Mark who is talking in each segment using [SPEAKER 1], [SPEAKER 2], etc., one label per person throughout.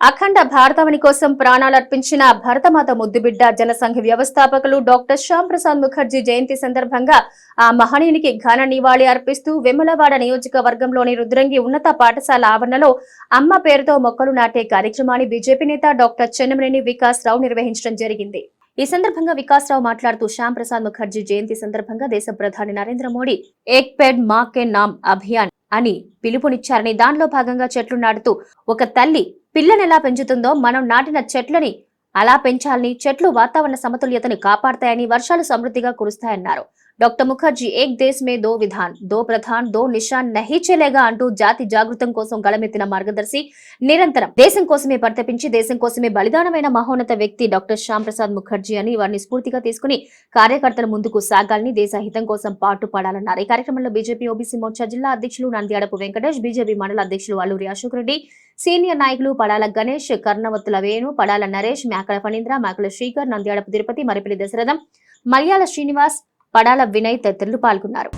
[SPEAKER 1] అఖండ భారతావని కోసం ప్రాణాలర్పించిన భరతమాత ముద్దుబిడ్డ జనసంఘ వ్యవస్థాపకులు డాక్టర్ శ్యామ్ ప్రసాద్ ముఖర్జీ జయంతి సందర్భంగా ఆ మహనీయునికి ఘన నివాళి అర్పిస్తూ వెములవాడ నియోజకవర్గంలోని రుద్రంగి ఉన్నత పాఠశాల ఆవరణలో అమ్మ పేరుతో మొక్కలు నాటే కార్యక్రమాన్ని బీజేపీ నేత డాక్టర్ చెన్నమనేని వికాస్ రావు నిర్వహించడం జరిగింది. ఈ సందర్భంగా వికాస్ రావు మాట్లాడుతూ శ్యామ్ ప్రసాద్ ముఖర్జీ జయంతి సందర్భంగా దేశ ప్రధాని నరేంద్ర మోడీ ఏక్ పెడ్ మా కే నామ్ అభియాన్ అని పిలుపునిచ్చారని దానిలో భాగంగా చెట్లు నాటుతూ ఒక తల్లి పిల్లని ఎలా పెంచుతుందో మనం నాటిన చెట్లని అలా పెంచాలని చెట్లు వాతావరణ సమతుల్యతను కాపాడతాయని వర్షాలు సమృద్ధిగా కురుస్తాయన్నారు. డాక్టర్ ముఖర్జీ ఏక్ దేశ్ మే దో విధాన్ దో ప్రధాన్ దో నిషాన్ నహీ చెలేగా అంటూ జాతి జాగృతం కోసం గళమెత్తిన మార్గదర్శి నిరంతరం దేశం కోసమే పరితపించి దేశం కోసమే బలిదానమైన మహోన్నత వ్యక్తి డాక్టర్ శ్యామ్ ప్రసాద్ ముఖర్జీ అని వారిని స్ఫూర్తిగా తీసుకుని కార్యకర్తల ముందుకు సాగాలని దేశ హితం కోసం పాటు పడాలన్నారు ఈ కార్యక్రమంలో బీజేపీ ఓబీసీ మోర్చా జిల్లా అధ్యక్షులు నంద్యాడపు వెంకటేష్ బీజేపీ మండల అధ్యక్షులు అల్లూరి అశోక్ రెడ్డి సీనియర్ నాయకులు పడాల గణేష్ కర్ణవత్తుల వేణు పడాల నరేష్ మేకల ఫణీంద్ర మేకల శ్రీకర్ నంద్యాడపు తిరుపతి మరిపల్లి దశరథం మలయాళ శ్రీనివాస్ పడాల వినయ్ తదితరులు పాల్గొన్నారు.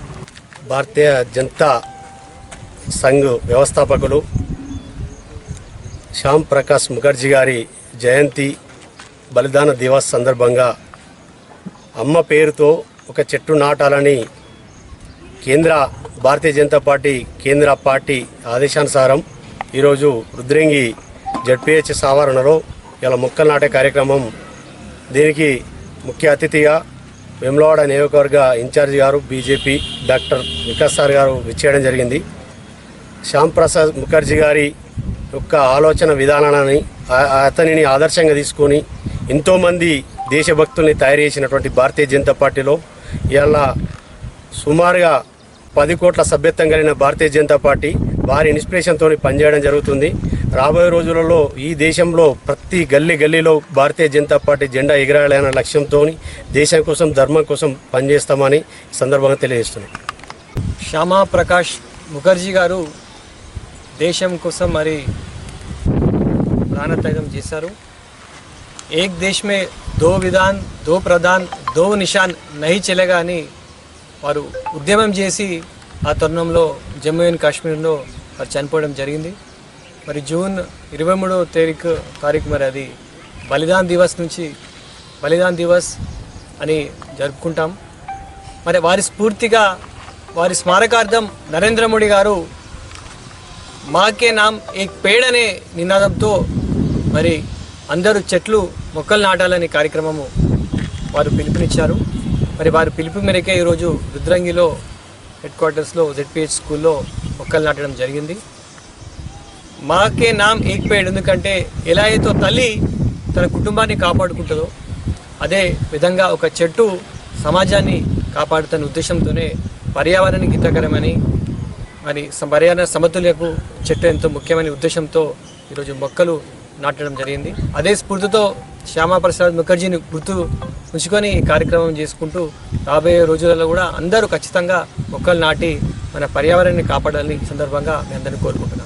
[SPEAKER 2] భారతీయ జనతా సంఘ్ వ్యవస్థాపకులు శ్యామ్ ప్రకాష్ ముఖర్జీ గారి జయంతి బలిదాన దివస్ సందర్భంగా అమ్మ పేరుతో ఒక చెట్టు నాటాలని కేంద్ర భారతీయ జనతా పార్టీ కేంద్ర పార్టీ ఆదేశానుసారం ఈరోజు రుద్రంగి జడ్పిహెచ్ఎస్ ఆవరణలో ఇలా మొక్కలు నాటే కార్యక్రమం దీనికి ముఖ్య అతిథిగా వెమ్లవాడ నియోజకవర్గ ఇన్ఛార్జి గారు బీజేపీ డాక్టర్ వికాస్ సార్ గారు విచ్చేయడం జరిగింది. శ్యామ్ ప్రసాద్ ముఖర్జీ గారి యొక్క ఆలోచన విధానాన్ని అతనిని ఆదర్శంగా తీసుకొని ఎంతోమంది దేశభక్తుల్ని తయారు చేసినటువంటి భారతీయ జనతా పార్టీలో ఇలా సుమారుగా పది కోట్ల సభ్యత్వం కలిగిన భారతీయ జనతా పార్టీ వారి ఇన్స్పిరేషన్తో పనిచేయడం జరుగుతుంది. రాబోయే రోజులలో ఈ దేశంలో ప్రతి గల్లీ గల్లీలో భారతీయ జనతా పార్టీ జెండా ఎగరాలనే లక్ష్యంతో దేశం కోసం ధర్మం కోసం పనిచేస్తామని సందర్భంగా తెలియజేస్తున్నాం.
[SPEAKER 3] శ్యామా ప్రకాష్ ముఖర్జీ గారు దేశం కోసం మరి ప్రాణత్యాగం చేశారు. ఏక్ దేశ్ మే దో విధాన్ దో ప్రధాన్ దో నిషాన్ నహి చెలగా అని వారు ఉద్యమం చేసి ఆ తరుణంలో జమ్మూ అండ్ కాశ్మీర్లో మరి చనిపోవడం జరిగింది. మరి జూన్ ఇరవై మూడో తారీఖు తారీఖు మరి అది బలిదాన్ దివస్ నుంచి బలిదాన్ దివస్ అని జరుపుకుంటాం. మరి వారి స్ఫూర్తిగా వారి స్మారకార్థం నరేంద్ర మోడీ గారు మాకే నామ్ ఏక్ పేడనే నినాదంతో మరి అందరూ చెట్లు మొక్కలు నాటాలని కార్యక్రమము వారు పిలుపునిచ్చారు. మరి వారి పిలుపు మేరకే ఈరోజు రుద్రంగిలో హెడ్ క్వార్టర్స్లో జెడ్పిహెచ్ స్కూల్లో మొక్కలు నాటడం జరిగింది. మాకే నామ్ ఏక్ ఎందుకంటే ఎలా అయితే తల్లి తన కుటుంబాన్ని కాపాడుకుంటుందో అదే విధంగా ఒక చెట్టు సమాజాన్ని కాపాడుతున్న ఉద్దేశంతోనే పర్యావరణానికి హితకరమని మరి పర్యావరణ సమతుల్యకు చెట్టు ఎంతో ముఖ్యమైన ఉద్దేశంతో ఈరోజు మొక్కలు నాటడం జరిగింది. అదే స్ఫూర్తితో శ్యామాప్రసాద్ ముఖర్జీని గుర్తు ఉంచుకొని కార్యక్రమం చేసుకుంటూ రాబోయే రోజులలో కూడా అందరూ ఖచ్చితంగా మొక్కలు నాటి మన పర్యావరణాన్ని కాపాడాలని సందర్భంగా మీ అందరినీ కోరుకుంటున్నాం